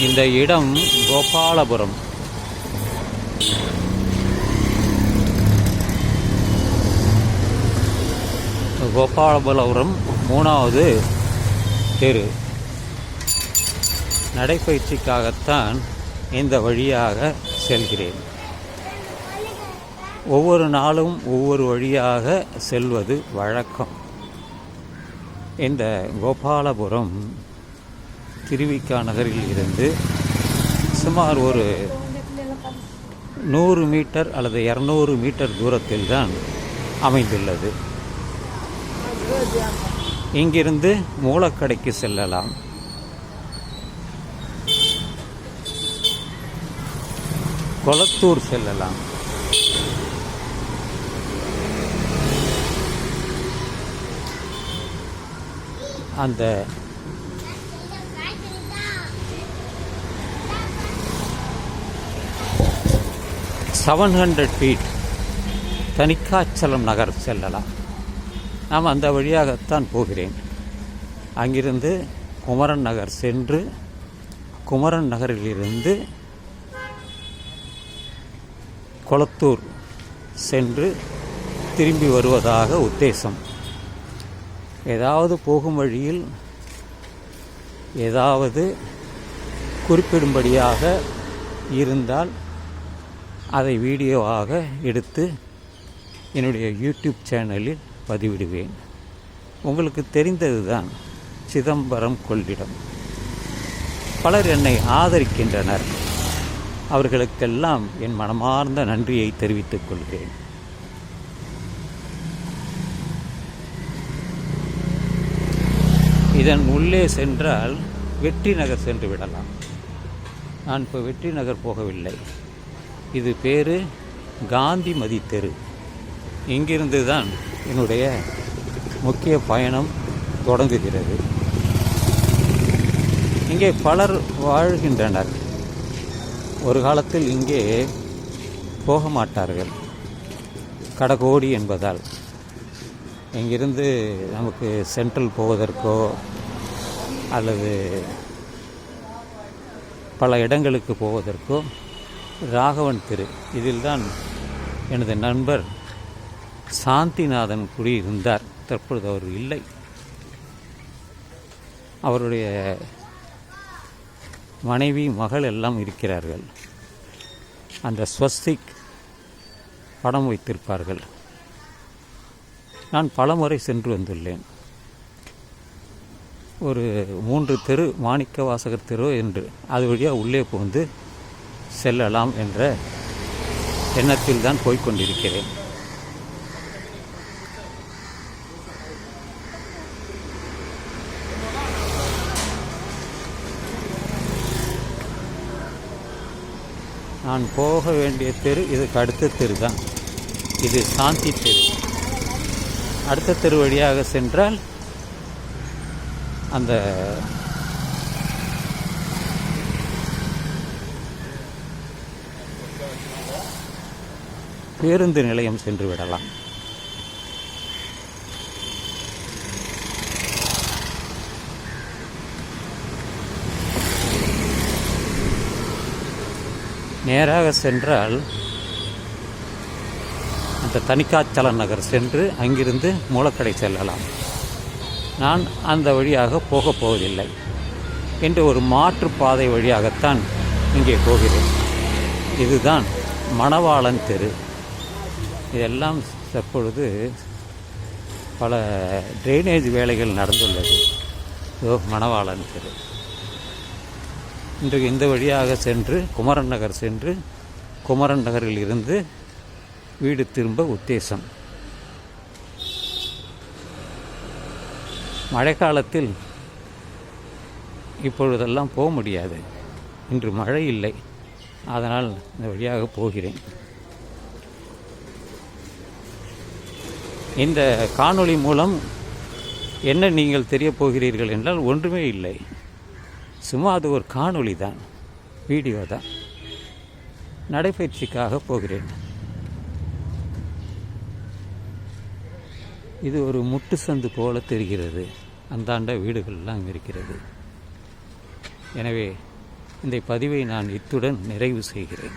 இந்த இடம் கோபாலபுரம். கோபாலபுரம் மூணாவது தெரு. நடைப்பயிற்சிக்காகத்தான் இந்த வழியாக செல்கிறேன். ஒவ்வொரு நாளும் ஒவ்வொரு வழியாக செல்வது வழக்கம். இந்த கோபாலபுரம் திருவிக்கா நகரில் இருந்து சுமார் ஒரு நூறு மீட்டர் அல்லது இரநூறு மீட்டர் தூரத்தில் தான் அமைந்துள்ளது. இங்கிருந்து மூலக்கடைக்கு செல்லலாம். கொளத்தூர் செல்லலாம். அந்த seven hundred feet Thanikachalam Nagar செல்லலாம். நாம் அந்த வழியாகத்தான் போகிறேன். அங்கிருந்து குமரன் நகர் சென்று குமரன் நகரிலிருந்து கொளத்தூர் சென்று திரும்பி வருவதாக உத்தேசம். ஏதாவது போகும் வழியில் ஏதாவது குறிப்பிடும்படியாக இருந்தால் அதை வீடியோவாக எடுத்து என்னுடைய யூடியூப் சேனலில் பதிவிடுவேன். உங்களுக்கு தெரிந்தது தான் சிதம்பரம் கொள்ளிடம். பலர் என்னை ஆதரிக்கின்றனர். அவர்களுக்கெல்லாம் என் மனமார்ந்த நன்றியை தெரிவித்துக் கொள்கிறேன். இதன் உள்ளே சென்றால் வெற்றி நகர் சென்று விடலாம். நான் இப்போ வெற்றி நகர் போகவில்லை. இது பேர் காந்திமதி தெரு. இங்கிருந்து தான் என்னுடைய முக்கிய பயணம் தொடங்குகிறது. இங்கே பலர் வாழ்கின்றனர். ஒரு காலத்தில் இங்கே போக மாட்டார்கள். கடகோடி என்பதால். இங்கிருந்து நமக்கு சென்ட்ரல் போவதற்கோ அல்லது பல இடங்களுக்கு போவதற்கோ ராகவன் திரு. இதில்தான் எனது நண்பர் சாந்திநாதன் குடியிருந்தார். தற்பொழுது அவர் இல்லை. அவருடைய மனைவி மகள் எல்லாம் இருக்கிறார்கள். அந்த ஸ்வஸ்திக் படம் வைத்திருப்பார்கள். நான் பலமுறை சென்று வந்துள்ளேன். ஒரு மூன்று தெரு மாணிக்க வாசகர் தெரு என்று அது வழியாக உள்ளே புகுந்து செல்லலாம் என்ற எண்ணத்தில் தான் போய்க்கொண்டிருக்கிறேன். நான் போக வேண்டிய தெரு இதுக்கு அடுத்த தெரு தான் இது சாந்தி தெரு. அடுத்த தெரு வழியாக சென்றால் அந்த பேருந்து நிலையம் சென்று விடலாம். நேராக சென்றால் அந்த தனிக்காச்சலம் நகர் சென்று அங்கிருந்து மூலக்கடை செல்லலாம். நான் அந்த வழியாக போகப் போவதில்லை என்று ஒரு மாற்று பாதை வழியாகத்தான் இங்கே போகிறேன். இதுதான் மணவாளன் தெரு. இதெல்லாம் தற்பொழுது பல ட்ரைனேஜ் வேலைகள் நடந்துள்ளது. இதோ மணவாளன் தெரு இன்று இந்த வழியாக சென்று குமரன் நகர் சென்று குமரன் நகரில் இருந்து வீடு திரும்ப உத்தேசம். மழைக்காலத்தில் இப்பொழுதெல்லாம் போக முடியாது. இன்று மழை இல்லை. அதனால் இந்த வழியாக போகிறேன். இந்த காணொளி மூலம் என்ன நீங்கள் தெரிய போகிறீர்கள் என்றால் ஒன்றுமே இல்லை. சும்மா அது ஒரு காணொளி தான் வீடியோ தான். நடைப்பயிற்சிக்காக போகிறேன். இது ஒரு முட்டு சந்து போல தெரிகிறது. அந்தாண்ட வீடுகள்லாம் இருக்கிறது. எனவே இந்த பதிவை நான் இத்துடன் நிறைவு செய்கிறேன்.